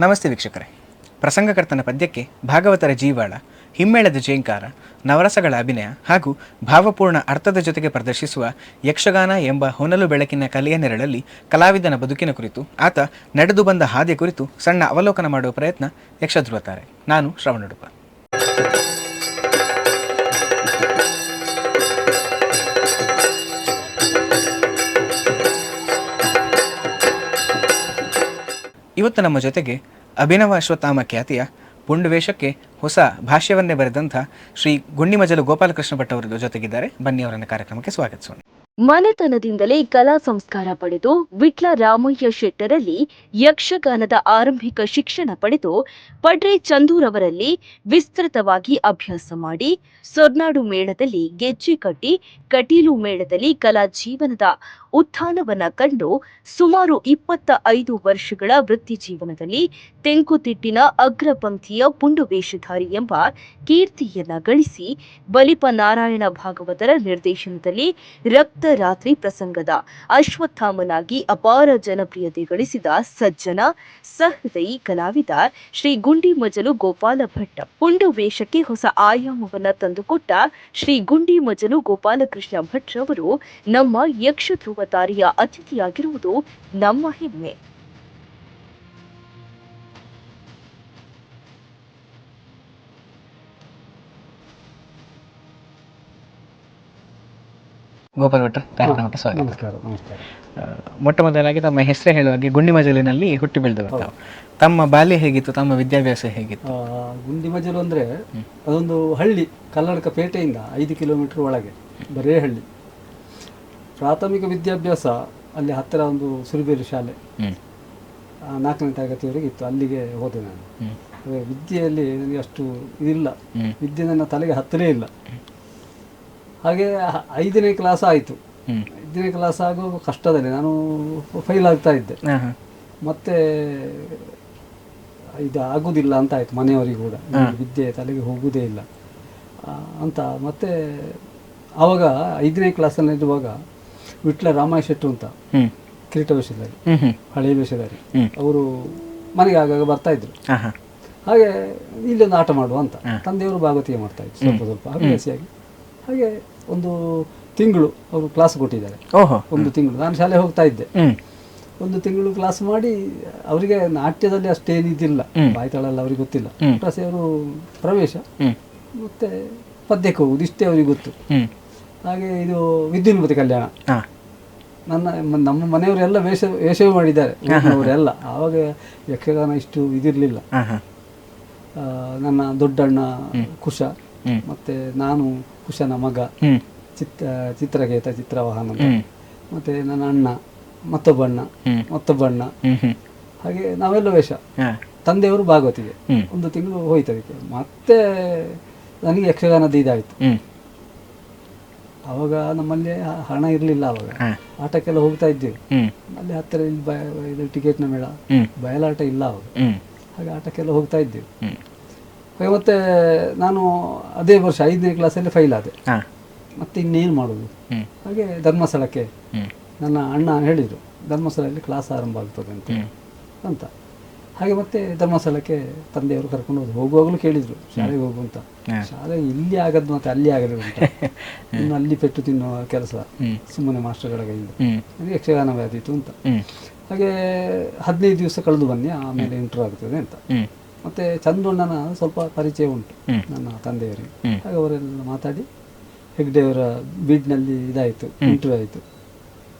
ನಮಸ್ತೆ ವೀಕ್ಷಕರೇ. ಪ್ರಸಂಗಕರ್ತನ ಪದ್ಯಕ್ಕೆ ಭಾಗವತರ ಜೀವಾಳ, ಹಿಮ್ಮೇಳದ ಜೇಂಕಾರ, ನವರಸಗಳ ಅಭಿನಯ ಹಾಗೂ ಭಾವಪೂರ್ಣ ಅರ್ಥದ ಜೊತೆಗೆ ಪ್ರದರ್ಶಿಸುವ ಯಕ್ಷಗಾನ ಎಂಬ ಹೊನಲು ಬೆಳಕಿನ ಕಲೆಯ ನೆರಳಲ್ಲಿ ಕಲಾವಿದನ ಬದುಕಿನ ಕುರಿತು, ಆತ ನಡೆದು ಬಂದ ಹಾದಿ ಕುರಿತು ಸಣ್ಣ ಅವಲೋಕನ ಮಾಡುವ ಪ್ರಯತ್ನ ಯಕ್ಷಧ್ರುವತಾರೆ. ನಾನು ಶ್ರವಣುಡುಪ. ಇವತ್ತು ನಮ್ಮ ಜೊತೆಗೆ ಅಭಿನವ ಅಶ್ವತ್ಥಾಮ ಖ್ಯಾತಿಯ ಪುಂಡವೇಷಕ್ಕೆ ಹೊಸ ಭಾಷ್ಯವನ್ನೇ ಬರೆದಂಥ ಶ್ರೀ ಗುಂಡಿಮಜಲು ಗೋಪಾಲಕೃಷ್ಣ ಭಟ್ ಅವರ ಜೊತೆಗಿದ್ದಾರೆ. ಬನ್ನಿ ಅವರನ್ನ ಕಾರ್ಯಕ್ರಮಕ್ಕೆ ಸ್ವಾಗತಿಸೋಣ ಮನೆತನದಿಂದಲೇ ಕಲಾ ಸಂಸ್ಕಾರ ಪಡೆದು ವಿಟ್ಲ ರಾಮಯ್ಯ ಶೆಟ್ಟರಲ್ಲಿ ಯಕ್ಷಗಾನದ ಆರಂಭಿಕ ಶಿಕ್ಷಣ ಪಡೆದು ಪಡ್ರೆ ಚಂದೂರವರಲ್ಲಿ ವಿಸ್ತೃತವಾಗಿ ಅಭ್ಯಾಸ ಮಾಡಿ ಸೊರ್ನಾಡು ಮೇಳದಲ್ಲಿ ಗೆಜ್ಜೆ ಕಟ್ಟಿ ಕಟೀಲು ಮೇಳದಲ್ಲಿ ಕಲಾ ಜೀವನದ ಉತ್ಥಾನವನ್ನ ಕಂಡು ಸುಮಾರು ಇಪ್ಪತ್ತ ಐದು ವರ್ಷಗಳ ವೃತ್ತಿ ಜೀವನದಲ್ಲಿ ತೆಂಕುತಿಟ್ಟಿನ ಅಗ್ರಪಂಕ್ತಿಯ ಪುಂಡು ವೇಷಧಾರಿ ಎಂಬ ಕೀರ್ತಿಯನ್ನ ಗಳಿಸಿ ಬಲಿಪ ನಾರಾಯಣ ಭಾಗವತರ ನಿರ್ದೇಶನದಲ್ಲಿ ರಕ್ತ ರಾತ್ರಿ ಪ್ರಸಂಗದ ಅಶ್ವತ್ಥಾಮನಾಗಿ ಅಪಾರ ಜನಪ್ರಿಯತೆ ಗಳಿಸಿದ ಸಜ್ಜನ ಸಹೃದಯಿ ಕಲಾವಿದ ಶ್ರೀ ಗುಂಡಿ ಮಜಲು ಗೋಪಾಲ ಭಟ್. ಪುಂಡು ವೇಷಕ್ಕೆ ಹೊಸ ಆಯಾಮವನ್ನ ತಂದುಕೊಟ್ಟ ಶ್ರೀ ಗುಂಡಿ ಮಜಲು ಗೋಪಾಲಕೃಷ್ಣ ಭಟ್ ರವರು ನಮ್ಮ ಯಕ್ಷ ಧ್ರುವತಾರಿಯ ಅತಿಥಿಯಾಗಿರುವುದು ನಮ್ಮ ಹೆಮ್ಮೆ. ಗೋಪಾಲ್ ಭಟ್ರ ಕಾರ್ಯಕ್ರಮಕ್ಕೆ ಸ್ವಾಗತ. ನಮಸ್ಕಾರ ನಮಸ್ಕಾರ. ಮೊಟ್ಟ ಮೊದಲಾಗಿ ತಮ್ಮ ಹೆಸರೇ ಹೇಳುವಾಗೆ ಗುಂಡಿಮಜಲಿನಲ್ಲಿ ಹುಟ್ಟಿ ಬೆಳೆದವರು ತಾವು. ತಮ್ಮ ಬಾಲ್ಯ ಹೇಗಿತ್ತು ತಮ್ಮ ವಿದ್ಯಾಭ್ಯಾಸ ಹೇಗಿತ್ತು? ಆ, ಗುಂಡಿಮಜಲು ಅಂದರೆ ಅದೊಂದು ಹಳ್ಳಿ ಕಲ್ಲಡ್ಕ ಪೇಟೆಯಿಂದ ಐದು ಕಿಲೋಮೀಟರ್ ಒಳಗೆ ಬರೇ ಹಳ್ಳಿ. ಪ್ರಾಥಮಿಕ ವಿದ್ಯಾಭ್ಯಾಸ ಅಲ್ಲಿ ಹತ್ತಿರ ಒಂದು ಸುರಿಬೇರು ಶಾಲೆ. ಆ, ನಾಲ್ಕನೇ ತರಗತಿವರೆಗೆ ಇತ್ತು. ಅಲ್ಲಿಗೆ ಹೋದೆ ನಾನು. ಅದೇ ವಿದ್ಯೆಯಲ್ಲಿ ನನಗೆ ಅಷ್ಟು ಇದಿಲ್ಲ. ವಿದ್ಯೆ ನನ್ನ ತಲೆಗೆ ಹತ್ತಲೇ ಇಲ್ಲ. ಹಾಗೆ ಹ- ಐದನೇ ಕ್ಲಾಸ್ ಆಯಿತು. ಐದನೇ ಕ್ಲಾಸ್ ಆಗೋ ಕಷ್ಟದಲ್ಲಿ ನಾನು ಫೈಲ್ ಆಗ್ತಾ ಇದ್ದೆ. ಮತ್ತೆ ಇದು ಆಗುದಿಲ್ಲ ಅಂತ ಆಯ್ತು ಮನೆಯವರಿಗೆ ಕೂಡ. ವಿದ್ಯೆ ತಲೆಗೆ ಹೋಗುವುದೇ ಇಲ್ಲ. ಆ, ಅಂತ. ಮತ್ತೆ ಆವಾಗ ಐದನೇ ಕ್ಲಾಸಲ್ಲಿ ಇರುವಾಗ ವಿಟ್ಲ ರಾಮಾಯ ಶೆಟ್ಟು ಅಂತ. ಕಿರೀಟ ವೇಷಧಾರಿ ಹಳೆಯ ವೇಷಧಾರಿ ಅವರು ಮನೆಗೆ ಆಗಾಗ ಬರ್ತಾ ಇದ್ರು. ಹಾಗೆ ಇಲ್ಲೊಂದು ಆಟ ಮಾಡುವ ಅಂತ. ತಂದೆಯವರು ಭಾಗವತಿಗೆ ಮಾಡ್ತಾ ಇದ್ರು. ಸ್ವಲ್ಪ ಸ್ವಲ್ಪ ಹವ್ಯಾಸಿಯಾಗಿ. ಹಾಗೆ ಒಂದು ತಿಂಗಳು ಅವರು ಕ್ಲಾಸ್ ಕೊಟ್ಟಿದ್ದಾರೆ. ಒಂದು ತಿಂಗಳು. ನಾನು ಶಾಲೆ ಹೋಗ್ತಾ ಇದ್ದೆ. ಒಂದು ತಿಂಗಳು ಕ್ಲಾಸ್ ಮಾಡಿ ಅವರಿಗೆ ನಾಟ್ಯದಲ್ಲಿ ಅಷ್ಟೇನಿದ್ದಿಲ್ಲ ಬಾಯ್ತಾಳಲ್ಲ ಅವ್ರಿಗೆ ಗೊತ್ತಿಲ್ಲ. ಅವರು ಪ್ರವೇಶ. ಮತ್ತೆ ಪದ್ಯಕ್ಕೆ ಹೋಗುದು ಇಷ್ಟೇ ಅವ್ರಿಗೆ ಗೊತ್ತು. ಹಾಗೆ ಇದು ವಿದ್ಯುನ್ಮತಿ ಕಲ್ಯಾಣ. ನನ್ನ ನಮ್ಮ ಮನೆಯವರೆಲ್ಲ ವೇಷ ವೇಷವೇ ಮಾಡಿದ್ದಾರೆ. ಅವರೆಲ್ಲ ಆವಾಗ ಯಕ್ಷಗಾನ ಇಷ್ಟು ಇದಿರಲಿಲ್ಲ. ನನ್ನ ದೊಡ್ಡಣ್ಣ ಕುಶ. ಮತ್ತೆ ನಾನು ಕುಶನ ಮಗ. ಚಿತ್ತ ಚಿತ್ರ ಚಿತ್ರಗೇತ ಚಿತ್ರವಾಹನ ಮತ್ತೆ ನನ್ನ ಅಣ್ಣ ಮತ್ತೊಬ್ಬಣ್ಣ ಮತ್ತೊಬ್ಬಣ್ಣ ಮತ್ತೊಬ್ಬ ಅಣ್ಣ. ಹಾಗೆ ನಾವೆಲ್ಲ ವೇಷ. ತಂದೆಯವರು ಭಾಗವತಿಗೆ. ಒಂದು ತಿಂಗಳು ಹೋಯ್ತು ಅದಕ್ಕೆ ಮತ್ತೆ ನನಗೆ ಯಕ್ಷಗಾನದ ಇದಾಯಿತು. ಆವಾಗ ನಮ್ಮಲ್ಲಿ ಹಣ ಇರಲಿಲ್ಲ ಅವಾಗ. ಆಟಕ್ಕೆಲ್ಲ ಹೋಗ್ತಾ ಇದ್ದೀವಿ. ಅಲ್ಲಿ ಹತ್ತಿರ ಇಲ್ಲಿ ಬಯ ಇದು ಟಿಕೆಟ್ನ ಮೇಳ. ಹ್ಮ್. ಬಯಲಾಟ ಇಲ್ಲ ಅವಾಗ. ಹಾಗೆ ಆಟಕ್ಕೆಲ್ಲ ಹೋಗ್ತಾ ಇದ್ದೀವಿ. ಹಾಗೆ ಮತ್ತೆ ನಾನು ಅದೇ ವರ್ಷ ಐದನೇ ಕ್ಲಾಸಲ್ಲಿ ಫೈಲ್ ಆದೆ. ಮತ್ತೆ ಇನ್ನೇನು ಮಾಡೋದು? ಹಾಗೆ ಧರ್ಮಸ್ಥಳಕ್ಕೆ ನನ್ನ ಅಣ್ಣ ಹೇಳಿದರು ಧರ್ಮಸ್ಥಳದಲ್ಲಿ ಕ್ಲಾಸ್ ಆರಂಭ ಆಗ್ತದೆ ಅಂತ ಅಂತ. ಹಾಗೆ ಮತ್ತೆ ಧರ್ಮಸ್ಥಳಕ್ಕೆ ತಂದೆಯವರು ಕರ್ಕೊಂಡು ಹೋದ್ರು. ಹೋಗುವಾಗಲೂ ಕೇಳಿದ್ರು ಶಾಲೆಗೆ ಹೋಗು ಅಂತ. ಶಾಲೆ ಇಲ್ಲಿ ಆಗದು ಮತ್ತೆ ಅಲ್ಲಿ ಆಗದೆ ಇನ್ನು ಅಲ್ಲಿ ಪೆಟ್ಟು ತಿನ್ನುವ ಕೆಲಸ ಸುಮ್ಮನೆ ಮಾಸ್ಟರ್ಗಳ ಕೈಯಿಂದ. ಯಕ್ಷಗಾನವೇ ವ್ಯಾಧಿತ್ತು ಅಂತ. ಹಾಗೆ ಹದಿನೈದು ದಿವಸ ಕಳೆದು ಬನ್ನಿ ಆಮೇಲೆ ಇಂಟ್ರೂ ಆಗ್ತದೆ ಅಂತ. ಮತ್ತೆ ಚಂದ್ರಣ್ಣನ ಸ್ವಲ್ಪ ಪರಿಚಯ ಉಂಟು ನನ್ನ ತಂದೆಯವರಿಗೆ. ಹಾಗೆ ಅವರೆಲ್ಲ ಮಾತಾಡಿ ಹೆಗ್ಡೆಯವರ ಬೀಡ್ನಲ್ಲಿ ಇದಾಯಿತು ಇಂಟ್ರೂ ಆಯಿತು.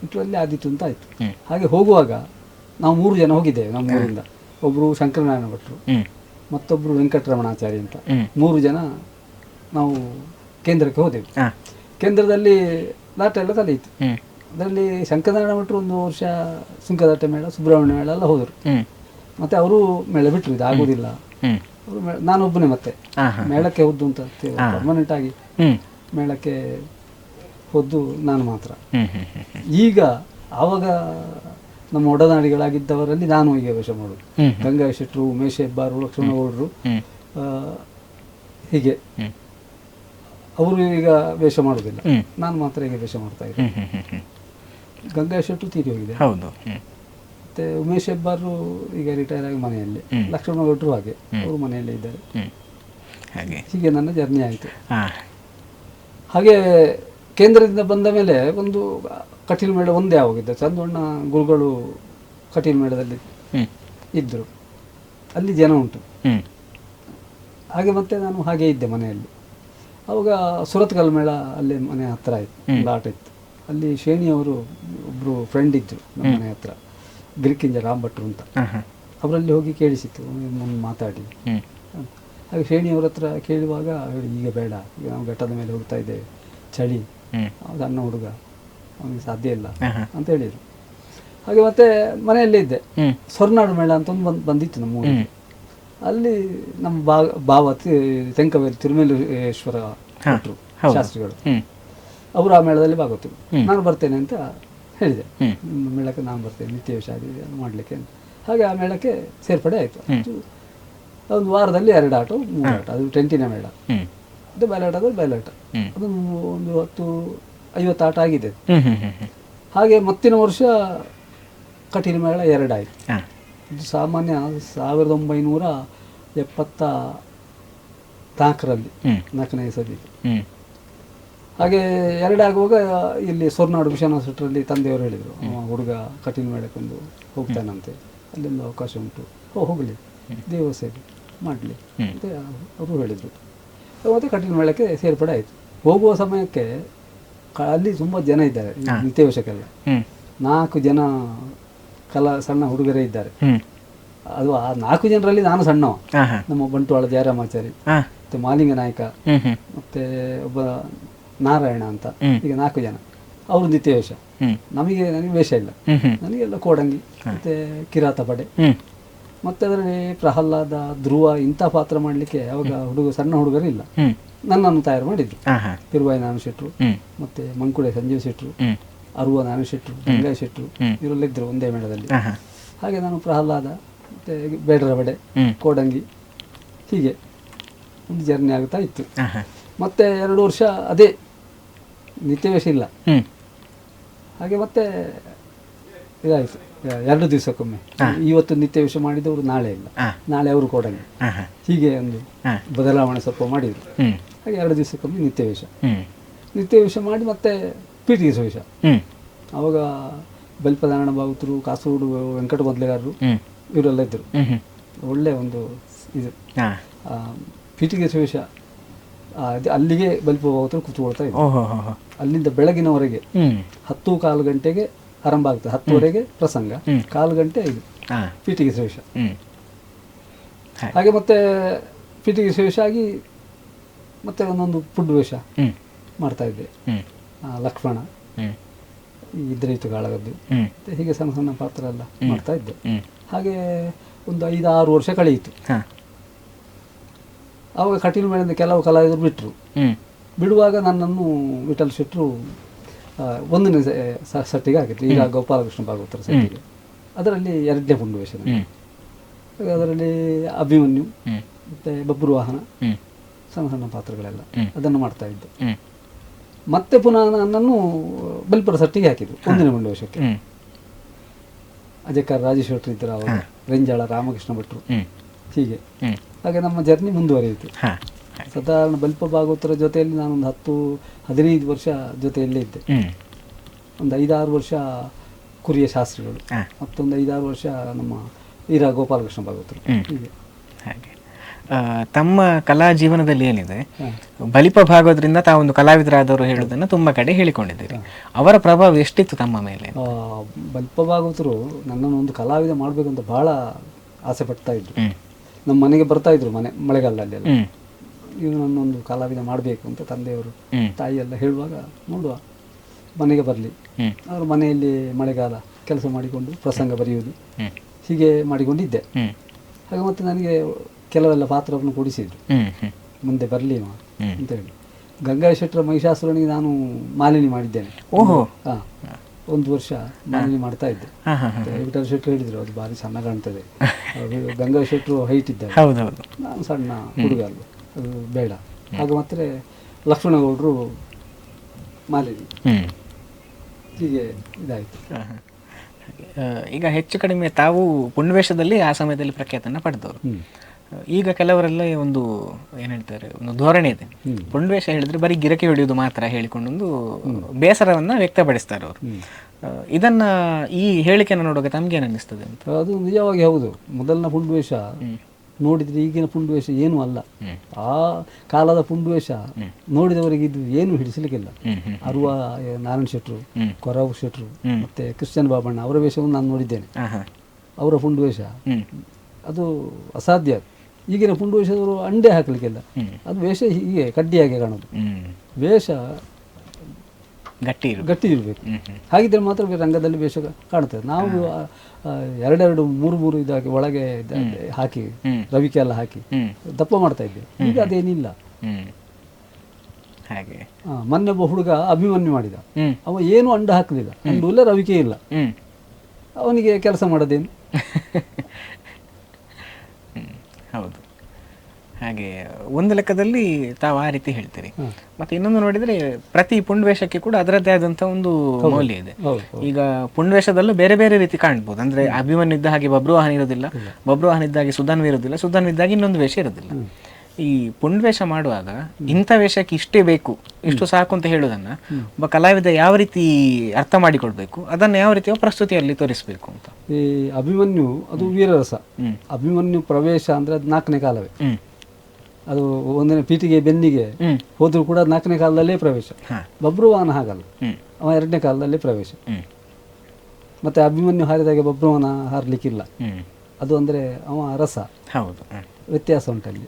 ಇಂಟ್ರೂ ಅಲ್ಲಿ ಆದಿತ್ತು ಅಂತ ಆಯಿತು. ಹಾಗೆ ಹೋಗುವಾಗ ನಾವು ಮೂರು ಜನ ಹೋಗಿದ್ದೇವೆ ನಮ್ಮ ಊರಿಂದ ಒಬ್ಬರು ಶಂಕರನಾರಾಯಣ ಭಟ್ರು ಮತ್ತೊಬ್ರು ಮತ್ತೊಬ್ಬರು ವೆಂಕಟರಮಣಾಚಾರಿ ಅಂತ ಮೂರು ಜನ ನಾವು ಕೇಂದ್ರಕ್ಕೆ ಹೋದೆವು. ಕೇಂದ್ರದಲ್ಲಿ ನಾಟ ಎಲ್ಲ ಕಲಿಯಿತು ಅದರಲ್ಲಿ ಶಂಕರನಾರಾಯಣ ಭಟ್ರು ಒಂದು ವರ್ಷ ಸುಂಕದಾಟ ಮೇಳ ಸುಬ್ರಹ್ಮಣ್ಯ ಮೇಳ ಎಲ್ಲ ಹೋದರು. ಮತ್ತೆ ಅವರು ಮೇಳ ಬಿಟ್ಟರು ಇದು ಆಗೋದಿಲ್ಲ. ಅವರು ನಾನೊಬ್ಬನೇ ಮತ್ತೆ. ಮೇಳಕ್ಕೆ ಹೋದ್ದು ಅಂತ ಪರ್ಮನೆಂಟ್ ಆಗಿ ಮೇಳಕ್ಕೆ ಹೋದ್ದು ನಾನು ಮಾತ್ರ. ಈಗ ಆವಾಗ ನಮ್ಮ ಒಡನಾಡಿಗಳಾಗಿದ್ದವರಲ್ಲಿ ನಾನು ಹೀಗೆ ವೇಷ ಮಾಡೋದು. ಗಂಗಾ ಶೆಟ್ರು ಉಮೇಶ್ ಹೆಬ್ಬಾರು ಲಕ್ಷ್ಮಣ ಗೌಡರು ಹೀಗೆ. ಅವರು ಈಗ ವೇಷ ಮಾಡೋದಿಲ್ಲ ನಾನು ಮಾತ್ರ ಈಗ ವೇಷ ಮಾಡ್ತಾ ಇದ್ದೆ ಗಂಗಾ ಶೆಟ್ರು ತೀರಿ ಹೋಗಿದೆ. ಹೌದು ಮತ್ತೆ ಉಮೇಶ್ ಹೆಬ್ಬಾರು ಈಗ ರಿಟೈರ್ ಆಗಿ ಮನೆಯಲ್ಲಿ. ಲಕ್ಷ್ಮಣ ಗೌಡರು ಹಾಗೆ. ಅವರು ಮನೆಯಲ್ಲೇ ಇದ್ದಾರೆ. ಹಾಗೆ. ಹೀಗೆ ನನ್ನ ಜರ್ನಿ ಆಯಿತು. ಹಾಗೆ ಕೇಂದ್ರದಿಂದ ಬಂದ ಮೇಲೆ ಒಂದು ಕಟೀಲು ಮೇಳ ಒಂದೇ ಆಗಿದ್ದ ಚಂದಣ್ಣ ಗುರುಗಳು ಕಟೀಲು ಮೇಳದಲ್ಲಿ ಇದ್ದರು ಅಲ್ಲಿ ಜನ ಉಂಟು. ಹಾಗೆ ಮತ್ತೆ ನಾನು ಹಾಗೆ ಇದ್ದೆ ಮನೆಯಲ್ಲಿ. ಅವಾಗ ಸುರತ್ಕಲ್ ಮೇಳ ಅಲ್ಲಿ ಮನೆ ಹತ್ರ ಇತ್ತು. ಲಾಟ್ ಇತ್ತು. ಅಲ್ಲಿ ಶೇಣಿಯವರು ಒಬ್ಬರು ಫ್ರೆಂಡ್ ಇದ್ದರು ನಮ್ಮ ಮನೆ ಹತ್ರ ಗಿರಿಕಿಂಜ ರಾಮ್ ಭಟ್ರು ಅಂತ ಅವರಲ್ಲಿ ಹೋಗಿ ಕೇಳಿಸಿತ್ತು ಮಾತಾಡಿ. ಹಾಗೆ ಶ್ರೇಣಿ ಶೇಣಿಯವ್ರ ಹತ್ರ ಕೇಳುವಾಗ ಹೇಳಿ ಈಗ ಬೇಡ ಈಗ ನಾವು ಘಟ್ಟದ ಮೇಲೆ ಹೋಗ್ತಾ ಇದ್ದೇವೆ ಚಳಿ ಸಣ್ಣ ಹುಡುಗ. ಅವನಿಗೆ ಸಾಧ್ಯ ಇಲ್ಲ ಅಂತ ಹೇಳಿದರು. ಹಾಗೆ ಮತ್ತೆ ಮನೆಯಲ್ಲೇ ಇದ್ದೆ. ಸ್ವರ್ನಾಡು ಮೇಳ ಅಂತ ಒಂದು ಬಂದು ಬಂದಿತ್ತು ನಮ್ಮ ಊರಿಗೆ. ಅಲ್ಲಿ ನಮ್ಮ ಬಾ ಬಾವ ತೆಂಕವೇರಿ ತಿರುಮಲೇಶ್ವರ ಭಟ್ರು, ಶಾಸ್ತ್ರಿಗಳು. ಅವರು ಆ ಮೇಳದಲ್ಲಿ ಹ್ಮ್. ನಾನು ಬರ್ತೇನೆ ಅಂತ ಹೇಳಿದೆ. ನಿಮ್ಮ ಮೇಳಕ್ಕೆ ನಾನು ಬರ್ತೇನೆ ನಿತ್ಯ ವಿಷಾದಿ ಮಾಡಲಿಕ್ಕೆ ಅಂತ. ಹಾಗೆ ಆ ಮೇಳಕ್ಕೆ ಸೇರ್ಪಡೆ ಆಯಿತು. ಒಂದು ವಾರದಲ್ಲಿ ಎರಡು ಆಟೋ ಮೂರು ಆಟ. ಅದು ಟೆಂಟಿನ ಮೇಳ. ಅದು ಬಯಲಾಟ ಅದು ಬಯಲಾಟ. ಅದು ಒಂದು ಹತ್ತು ಐವತ್ತು ಆಟ ಆಗಿದೆ ಹಾಗೆ ಮತ್ತಿನ ವರ್ಷ ಕಠಿಣ ಮೇಳ ಎರಡಾಯಿತು. ಇದು ಸಾಮಾನ್ಯ ಸಾವಿರದ ಒಂಬೈನೂರ ಎಪ್ಪತ್ತ ನಾಲ್ಕರಲ್ಲಿ ನಾಲ್ಕನೇ ಸದಿ ಹಾಗೆ ಎರಡಾಗುವಾಗ ಇಲ್ಲಿ ಸ್ವರ್ನಾಡು ವಿಶ್ವನಾಥ ಸೆಟ್ರಲ್ಲಿ ತಂದೆಯವರು ಹೇಳಿದರು ಹುಡುಗ ಕಠಿಣ ಮೇಳಕ್ಕೊಂದು ಹೋಗ್ತಾನಂತೆ. ಅಲ್ಲಿಂದ ಅವಕಾಶ ಉಂಟು. ಓ ಹೋಗಲಿ. ದೇವ ಸೇವೆ ಮಾಡಲಿ. ಅಂತ ಅವರು ಹೇಳಿದರು. ಮತ್ತು ಕಠಿಣ ಮೇಳಕ್ಕೆ ಸೇರ್ಪಡೆ ಆಯಿತು. ಹೋಗುವ ಸಮಯಕ್ಕೆ ಅಲ್ಲಿ ತುಂಬಾ ಜನ ಇದ್ದಾರೆ. ನಿತ್ಯವಶಕ್ಕೆಲ್ಲ. ನಾಲ್ಕು ಜನ ಕಲಾ ಸಣ್ಣ ಹುಡುಗರೇ ಇದ್ದಾರೆ. ಅದು ಆ ನಾಲ್ಕು ಜನರಲ್ಲಿ ನಾನು ಸಣ್ಣ. ನಮ್ಮ ಬಂಟ್ವಾಳ ಜಯರಾಮಾಚಾರಿ ಮತ್ತೆ ಮತ್ತು ಮಾಲಿಂಗ ನಾಯಕ ಹ್ಞೂ ಒಬ್ಬ ನಾರಾಯಣ ಅಂತ ಈಗ ನಾಲ್ಕು ಜನ. ಅವರು ನಿತ್ಯ ವೇಷ ನಮಗೆ ನನಗೆ ವೇಷ ಇಲ್ಲ. ನನಗೆಲ್ಲ ಕೋಡಂಗಿ ಮತ್ತೆ ಕಿರಾತ ಪಡೆ. ಮತ್ತೆ ಅದರಲ್ಲಿ ಪ್ರಹ್ಲಾದ ಧ್ರುವ ಇಂಥ ಪಾತ್ರ ಮಾಡಲಿಕ್ಕೆ ಯಾವಾಗ ಹುಡುಗ ಸಣ್ಣ ಹುಡುಗರಿಲ್ಲ ಹ್ಞೂ ನನ್ನನ್ನು ತಯಾರು ಮಾಡಿದ್ರು. ನಾನು ತಿರುವಾಯಿ ನಾರಾಯಣ ಶೆಟ್ರು ಮತ್ತೆ ಮಂಕುಡೆ ಸಂಜೀವ್ ಶೆಟ್ರು ಅರುವ ನಾನು ಶೆಟ್ರು ಗಂಗಾ ಶೆಟ್ರು. ಇವರೆಲ್ಲ ಒಂದೇ ಮೇಳದಲ್ಲಿ. ಹಾಗೆ ನಾನು ಪ್ರಹ್ಲಾದ ಮತ್ತೆ ಬೇಡರ ಬಡೆ ಕೋಡಂಗಿ ಹೀಗೆ ಒಂದು ಜರ್ನಿ ಆಗ್ತಾ ಇತ್ತು. ಮತ್ತೆ ಎರಡು ವರ್ಷ ಅದೇ ನಿತ್ಯವೇಶ ಇಲ್ಲ. ಹಾಗೆ ಮತ್ತೆ ಇದಾಯ್ತು. ಎರಡು ದಿವಸಕ್ಕೊಮ್ಮೆ. ಇವತ್ತು ನಿತ್ಯವೇಶ ಮಾಡಿದವರು ನಾಳೆ ಇಲ್ಲ. ನಾಳೆ ಅವರು ಕೊಡಂಗೆ. ಹೀಗೆ ಒಂದು ಬದಲಾವಣೆ ಸ್ವಲ್ಪ ಮಾಡಿದ್ರು. ಹಾಗೆ ಎರಡು ದಿವಸಕ್ಕೊಮ್ಮೆ ನಿತ್ಯ ವಿಷ ಮಾಡಿ ಮತ್ತೆ ಪೀಠಿಗೆ ವೇಷ ಅವಾಗ ಬಲಿಪದಾರಾಯಣ ಭಾಗವತರು ಕಾಸರಗೋಡು ವೆಂಕಟ ಮೊದಲಿಗಾರರು ಇವರೆಲ್ಲ ಇದ್ದರು. ಒಳ್ಳೆ ಒಂದು ಇದು. ಪೀಠಿಗೆ ವೇಷ ಅಲ್ಲಿಗೆ ಬಲ್ಪ ಭಾಗವತರು ಕೂತ್ಕೊಳ್ತಾ ಇದ್ರು ಅಲ್ಲಿಂದ ಬೆಳಗಿನವರೆಗೆ ಹತ್ತು ಕಾಲು ಗಂಟೆಗೆ ಆರಂಭ ಆಗ್ತದೆ. ಹತ್ತುವರೆಗೆ ಪ್ರಸಂಗ. ಕಾಲು ಗಂಟೆ ಇದು ಪೀಠಿಗೆ ವೇಷ ಹಾಗೆ. ಮತ್ತೆ ಪೀಠಿಗೆ ವೇಷ ಆಗಿ ಮತ್ತೆ ಒಂದೊಂದು ಫುಡ್ ವೇಷ ಮಾಡ್ತಾ ಇದ್ದೆ. ಲಕ್ಷ್ಮಣ ಇದ್ರೆ ಇತ್ತು ಇದ್ರೈತು ಮತ್ತೆ ಹೀಗೆ ಸಣ್ಣ ಸಣ್ಣ ಪಾತ್ರ ಎಲ್ಲ ಮಾಡ್ತಾ ಇದ್ದೆ. ಹಾಗೆ ಒಂದು ಐದು ಆರು ವರ್ಷ ಕಳೆಯಿತು. ಅವಾಗ ಆವಾಗ ಕಟೀಲು ಮೇಳದಿಂದ ಕೆಲವು ಕಲಾವಿದರು ಬಿಟ್ಟರು ಬಿಡುವಾಗ ನನ್ನನ್ನು ವಿಠಲ್ ಶೆಟ್ಟರು ಒಂದನೇ ಸಟ್ಟಿಗೆ ಆಗಿತ್ತು ಈಗ ಗೋಪಾಲಕೃಷ್ಣ ಭಾಗವತರ ಸಟ್ಟಿಗೆ. ಅದರಲ್ಲಿ ಎರಡನೇ ಪುಂಡು ಅದರಲ್ಲಿ ಅಭಿಮನ್ಯು ಮತ್ತು ಬಬ್ರು ವಾಹನ. ಸಣ್ಣ ಸಣ್ಣ ಪಾತ್ರಗಳೆಲ್ಲ. ಅದನ್ನು ಮಾಡ್ತಾ ಇದ್ದೆ. ಮತ್ತೆ ಪುನಃ ನನ್ನನ್ನು ಬೆಲ್ಪುರ ಸಟ್ಟಿಗೆ ಹಾಕಿದ್ರು ಒಂದಿನ ಒಂದು ವರ್ಷಕ್ಕೆ ಅಜಯಕಾರ ರಾಜೇಶ್ ಭಟ್ರು ಇದ್ದರು ಅವರು? ರೆಂಜಾಳ ರಾಮಕೃಷ್ಣ ಭಟ್ರು? ಹೀಗೆ. ಹಾಗೆ ನಮ್ಮ ಜರ್ನಿ ಮುಂದುವರಿಯಿತು. ಸಾಧಾರಣ ಬಲ್ಪ ಭಾಗವತರ ಜೊತೆಯಲ್ಲಿ ನಾನೊಂದು ಹತ್ತು ಹದಿನೈದು ವರ್ಷ ಜೊತೆಯಲ್ಲೇ ಇದ್ದೆ. ಒಂದು ಐದಾರು ವರ್ಷ ಕುರಿಯ ಶಾಸ್ತ್ರಿಗಳು. ಮತ್ತೊಂದು ಐದಾರು ವರ್ಷ ನಮ್ಮ ಈರ ಗೋಪಾಲಕೃಷ್ಣ ಭಾಗವತರು. ಹೀಗೆ. ಹಾಗೆ. ತಮ್ಮ ಕಲಾ ಜೀವನದಲ್ಲಿ ಏನಿದೆ ಬಲಿಪ ಭಾಗೋದ್ರಿಂದ ತಾವೊಂದು ಕಲಾವಿದರಾದವರು ಹೇಳುವುದನ್ನು ತುಂಬ ಕಡೆ ಹೇಳಿಕೊಂಡಿದ್ದೀರಿ. ಅವರ ಪ್ರಭಾವ ಎಷ್ಟಿತ್ತು ತಮ್ಮ ಮೇಲೆ? ಬಲಿಪ ಭಾಗವತರು ನನ್ನನ್ನು ಒಂದು ಕಲಾವಿದ ಅಂತ ಬಹಳ ಆಸೆ ಪಡ್ತಾ ಇದ್ರು. ನಮ್ಮ ಮನೆಗೆ ಬರ್ತಾ ಇದ್ರು ಮನೆ ಮಳೆಗಾಲದಲ್ಲಿ ಎಲ್ಲ. ನನ್ನೊಂದು ಕಲಾವಿದ ಮಾಡಬೇಕು ಅಂತ ತಂದೆಯವರು ತಾಯಿ ಎಲ್ಲ ಹೇಳುವಾಗ ನೋಡುವ ಮನೆಗೆ ಬರಲಿ. ಅವರು ಮನೆಯಲ್ಲಿ ಮಳೆಗಾಲ ಕೆಲಸ ಮಾಡಿಕೊಂಡು ಪ್ರಸಂಗ ಬರೆಯುವುದು. ಹೀಗೆ ಮಾಡಿಕೊಂಡಿದ್ದೆ. ಹಾಗೆ ಮತ್ತೆ ನನಗೆ ಕೆಲವೆಲ್ಲ ಪಾತ್ರವನ್ನು ಕೊಡಿಸಿದ್ರು. ಮುಂದೆ ಬರಲಿ. ಅಂತ ಹೇಳಿ. ಗಂಗಾ ಶೆಟ್ಟರ ಮಹಿಷಾಸುರನಿಗೆ ನಾನು ಮಾಲಿನಿ ಮಾಡಿದ್ದೇನೆ. ಓಹೋ. ಹಾ ಒಂದು ವರ್ಷ ಮಾಲಿನಿ ಮಾಡ್ತಾ ಇದ್ದೆ. ವಿಠಲ್ ಶೆಟ್ಟರು ಹೇಳಿದ್ರು ಅದು ಭಾರಿ ಸಣ್ಣ ಕಾಣ್ತದೆ. ಗಂಗಾ ಶೆಟ್ಟರು ಹೈಟ್ ಇದ್ದಾರೆ ನಾನು ಸಣ್ಣ ಹುಡುಗ ಅಲ್ಲ ಅದು ಬೇಡ. ಹಾಗೆ ಮತ್ತೆ ಲಕ್ಷ್ಮಣಗೌಡರು ಮಾಲಿನಿ. ಹೀಗೆ ಇದಾಯಿತು. ಈಗ ಹೆಚ್ಚು ಕಡಿಮೆ ತಾವು ಪುಣ್ಯವೇಷದಲ್ಲಿ ಆ ಸಮಯದಲ್ಲಿ ಪ್ರಖ್ಯಾತನ ಪಡೆದವರು. ಈಗ ಕೆಲವರೆಲ್ಲ ಒಂದು ಏನ್ ಹೇಳ್ತಾರೆ ಒಂದು ಧೋರಣೆ ಇದೆ. ಪುಂಡ್ವೇಷ ಹೇಳಿದ್ರೆ ಬರೀ ಗಿರಕಿ ಹೊಡೆಯುವುದು ಮಾತ್ರ ಹೇಳಿಕೊಂಡೊಂದು ಬೇಸರವನ್ನ ವ್ಯಕ್ತಪಡಿಸ್ತಾರೆ ಅವರು. ಇದನ್ನ ಈ ಹೇಳಿಕೆಯನ್ನು ನೋಡುವಾಗ ತಮ್ಗೇನು ಅನ್ನಿಸ್ತದೆ ಅಂತ? ಅದು ನಿಜವಾಗಿ ಹೌದು. ಮೊದಲಿನ ಪುಂಡ್ವೇಷ. ನೋಡಿದ್ರೆ ಈಗಿನ ಪುಂಡ್ವೇಷ ಏನೂ ಅಲ್ಲ. ಆ ಕಾಲದ ಪುಂಡ್ವೇಷ ನೋಡಿದವರಿಗೆ ಇದು ಏನು ಹಿಡಿಸಲಿಕ್ಕಿಲ್ಲ. ಅರುವ ನಾರಾಯಣ ಶೆಟ್ರು. ಕೊರವು ಶೆಟ್ರು ಮತ್ತೆ ಕ್ರಿಶ್ಚಿಯನ್ ಬಾಬಣ್ಣ ಅವರ ವೇಷವನ್ನು ನಾನು ನೋಡಿದ್ದೇನೆ. ಅವರ ಪುಂಡ್ವೇಷ ಅದು ಅಸಾಧ್ಯ. ಈಗಿನ ಪುಂಡುವೇಷದವರು ಅಂಡೆ ಹಾಕಲಿಕ್ಕಿಲ್ಲ. ಅದು ವೇಷ ಹೀಗೆ ಕಡ್ಡಿಯಾಗಿ ಕಾಣೋದು. ವೇಷ ಗಟ್ಟಿ ಗಟ್ಟಿ ಇರಬೇಕು. ಹಾಗಿದ್ರೆ ಮಾತ್ರ ರಂಗದಲ್ಲಿ ವೇಷ ಕಾಣುತ್ತೆ ನಾವು ಎರಡೆರಡು ಮೂರು ಮೂರು ಇದಾಗಿ ಒಳಗೆ ಹಾಕಿ ರವಿಕೆ ಎಲ್ಲ ಹಾಕಿ ದಪ್ಪ ಮಾಡ್ತಾ ಇದ್ದೆ ಈಗ ಅದೇನಿಲ್ಲ. ಹಾಗೆ. ಮೊನ್ನೆ ಒಬ್ಬ ಹುಡುಗ ಅಭಿಮನ್ಯು ಮಾಡಿದ. ಅವ ಏನು ಅಂಡ ಹಾಕಲಿಲ್ಲ. ಅಂಡು ಇಲ್ಲ ರವಿಕೆ ಇಲ್ಲ. ಅವನಿಗೆ ಕೆಲಸ ಮಾಡೋದೇನು. ಹೌದು. ಹಾಗೆ ಒಂದು ಲೆಕ್ಕದಲ್ಲಿ ತಾವು ಆ ರೀತಿ ಹೇಳ್ತೀರಿ. ಮತ್ತೆ ಇನ್ನೊಂದು ನೋಡಿದ್ರೆ ಪ್ರತಿ ಪುಂಡ್ವೇಷಕ್ಕೆ ಕೂಡ ಅದರದ್ದೇ ಆದಂತ ಒಂದು ಮೌಲ್ಯ ಇದೆ. ಈಗ ಪುಂಡ್ವೇಷದಲ್ಲೂ ಬೇರೆ ಬೇರೆ ರೀತಿ ಕಾಣ್ಬೋದು. ಅಂದ್ರೆ ಅಭಿಮನ್ಯು ಇದ್ದ ಹಾಗೆ ಬಬ್ರುವಾಹನ ಇರೋದಿಲ್ಲ. ಬಬ್ರುವಾಹನ ಇದ್ದ ಹಾಗೆ ಸುಧನ್ವ ಇರೋದಿಲ್ಲ. ಸುಧಾನ್ ಇದ್ದಾಗ ಇನ್ನೊಂದು ವೇಷ ಇರೋದಿಲ್ಲ. ಈ ಪುಂಡ್ವೇಷ ಮಾಡುವಾಗ ಇಂಥ ವೇಷಕ್ಕೆ ಇಷ್ಟೇ ಬೇಕು. ಇಷ್ಟು ಸಾಕು ಅಂತ ಹೇಳೋದನ್ನ ಒಬ್ಬ ಕಲಾವಿದ ಯಾವ ರೀತಿ ಅರ್ಥ ಮಾಡಿಕೊಳ್ಬೇಕು? ಅದನ್ನ ಯಾವ ರೀತಿ ಪ್ರಸ್ತುತಿಯಲ್ಲಿ ತೋರಿಸಬೇಕು ಅಂತ. ಈ ಅಭಿಮನ್ಯು ಅದು ವೀರರಸ. ಅಭಿಮನ್ಯು ಪ್ರವೇಶ ಅಂದ್ರೆ ಅದು ನಾಲ್ಕನೇ ಕಾಲವೇ. ಅದು ಒಂದನೇ ಪೀಟಿಗೆ ಬೆನ್ನಿಗೆ ಹೋದ್ರೂ ಕೂಡ ನಾಲ್ಕನೇ ಕಾಲದಲ್ಲೇ ಪ್ರವೇಶ. ಬಬ್ರು ಬಬ್ರುವಾಹನ ಹಾಗಲ್ಲ. ಅವ ಎರಡನೇ ಕಾಲದಲ್ಲಿ ಪ್ರವೇಶ. ಮತ್ತೆ ಅಭಿಮನ್ಯು ಹಾರಿದಾಗೆ ಬಬ್ರುವಾಹನ ಹಾರಲಿಕ್ಕಿಲ್ಲ. ಅದು ಅಂದ್ರೆ ಅವ ರಸ. ಹೌದು. ವ್ಯತ್ಯಾಸ ಉಂಟಲ್ಲಿ.